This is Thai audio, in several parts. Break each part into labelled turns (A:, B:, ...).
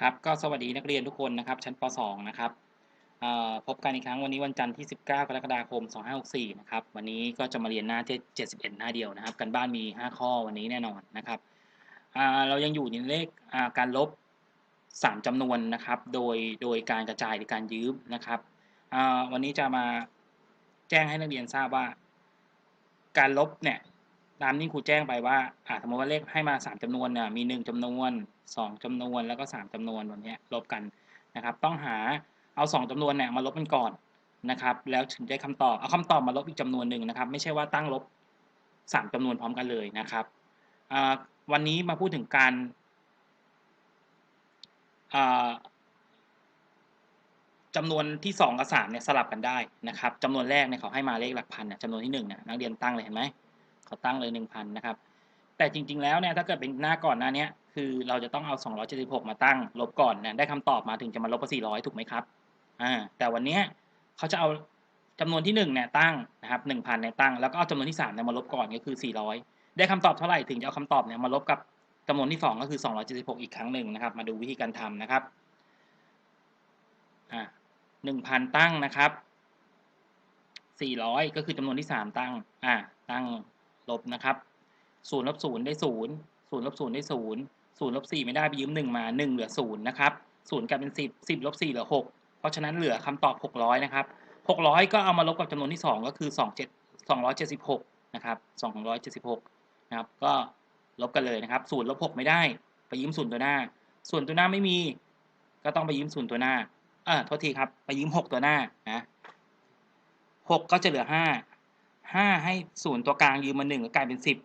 A: ครับก็สวัสดีนักเรียนทุกคนนะครับ ชั้นป .2 นะครับพบกันอีกครั้งวันนี้วันจันทร์ที่ 19 กรกฎาคม 2564 นะครับ วันนี้ก็จะมาเรียนหน้าที่71 หน้าเดียวนะครับ กันบ้านมี 5 ข้อวันนี้แน่นอนนะครับเรายังอยู่ในเลขการลบ 3จำนวนนะครับ โดยโดยการกระจายหรือการยืมนะครับวันนี้จะมาแจ้งให้นักเรียนทราบว่า การลบเนี่ย ตามที่ครูแจ้งไปว่าอ่าสมมติว่าเลขให้มาสามจำนวนเนี่ยมีหนึ่งจำนวนสองจำนวนแล้วก็สามจำนวนแบบนี้ลบกันนะครับ ต้องหาเอาสองจำนวนเนี่ยมาลบกันก่อนนะครับ แล้วถึงได้คำตอบเอาคำตอบมาลบอีกจำนวนหนึ่งนะครับ ไม่ใช่ว่าตั้งลบสามจำนวนพร้อมกันเลยนะครับวันนี้มาพูดถึงการจำนวนที่สองกับสามเนี่ยสลับกันได้นะครับจำนวนแรกเนี่ยเขาให้มาเลขหลักพันเนี่ยจำนวนที่หนึ่งเนี่ยนักเรียนตั้งเลยเห็นไหม เขาตั้งเลย 1,000 นะครับ แต่จริง ๆ แล้วเนี่ยถ้าเกิดเป็นหน้าก่อนหน้านี้คือเราจะต้องเอา 276 มาตั้ง ลบก่อนเนี่ยได้คำตอบมาถึงจะมาลบกับ400 ถูกไหมครับอ่าแต่วันนี้เขาจะเอาจำนวนที่1เนี่ยตั้งนะครับ1,000เนี่ยตั้ง แล้วก็เอาจำนวนที่3เนี่ยมาลบก่อนก็คือ 400 ได้คำตอบเท่าไหร่ถึงจะเอาคำตอบเนี่ยมาลบกับจำนวนที่ 2 ก็คือ 276 อีกครั้งหนึ่งนะครับ มาดูวิธีการทำนะครับอ่า1,000 ตั้งนะครับ400 ก็คือจำนวนที่ 3 ตั้ง อ่า ตั้ง ลบนะครับศูนย์ลบศูนย์ได้ศูนย์ศูนย์ลบศูนย์ได้ศูนย์ศูนย์ลบสี่ไม่ได้ไปยืมหนึ่งมาหนึ่งเหลือศูนย์นะครับศูนย์กลายเป็นสิบสิบลบสี่เหลือหกเพราะฉะนั้นเหลือคำตอบหกร้อยนะครับหกร้อยก็เอามาลบกับจำนวนที่สองก็คือสองเจ็ดสองร้อยเจ็ดสิบหกนะครับสองร้อยเจ็ดสิบหกนะครับก็ลบกันเลยนะครับศูนย์ลบหกไม่ได้ ไปยืมศูนย์ตัวหน้าส่วนตัวหน้าไม่มี ก็ต้องไปยืมศูนย์ตัวหน้าเออโทษทีครับ ไปยืมหกตัวหน้านะหกก็จะเหลือห้า ห้าให้ศูนย์ตัวกลางยืมมาหนึ่งก็กลายเป็นสิบ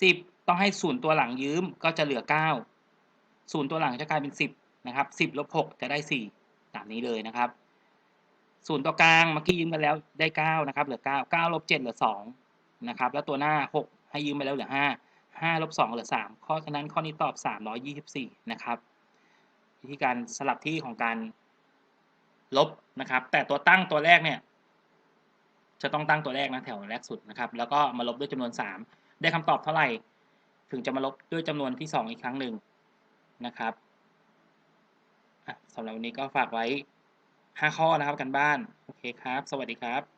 A: สิบต้องให้ศูนย์ตัวหลังยืมก็จะเหลือเก้าศูนย์ตัวหลังจะกลายเป็นสิบนะครับสิบลบหกจะได้สี่ตามนี้เลยนะครับศูนย์ตัวกลางเมื่อกี้ยืมกันแล้วได้เก้านะครับเหลือเก้าเก้าลบเจ็ดเหลือสองนะครับแล้วตัวหน้าหกให้ยืมไปแล้วเหลือห้าห้าลบสองเหลือสามข้อฉะนั้นข้อนี้ตอบสามร้อยยี่สิบสี่นะครับวิธีการสลับที่ของการลบนะครับ แต่ตัวตั้งตัวแรกเนี่ย จะต้องตั้งตัวแรกนะแถวแรกสุดนะครับ แล้วก็มาลบด้วยจำนวน 3 ได้คำตอบเท่าไหร่ ถึงจะมาลบด้วยจำนวนที่ 2 อีกครั้งหนึ่งนะครับสำหรับวันนี้ก็ฝากไว้ 5 ข้อนะครับกันบ้าน โอเคครับ สวัสดีครับ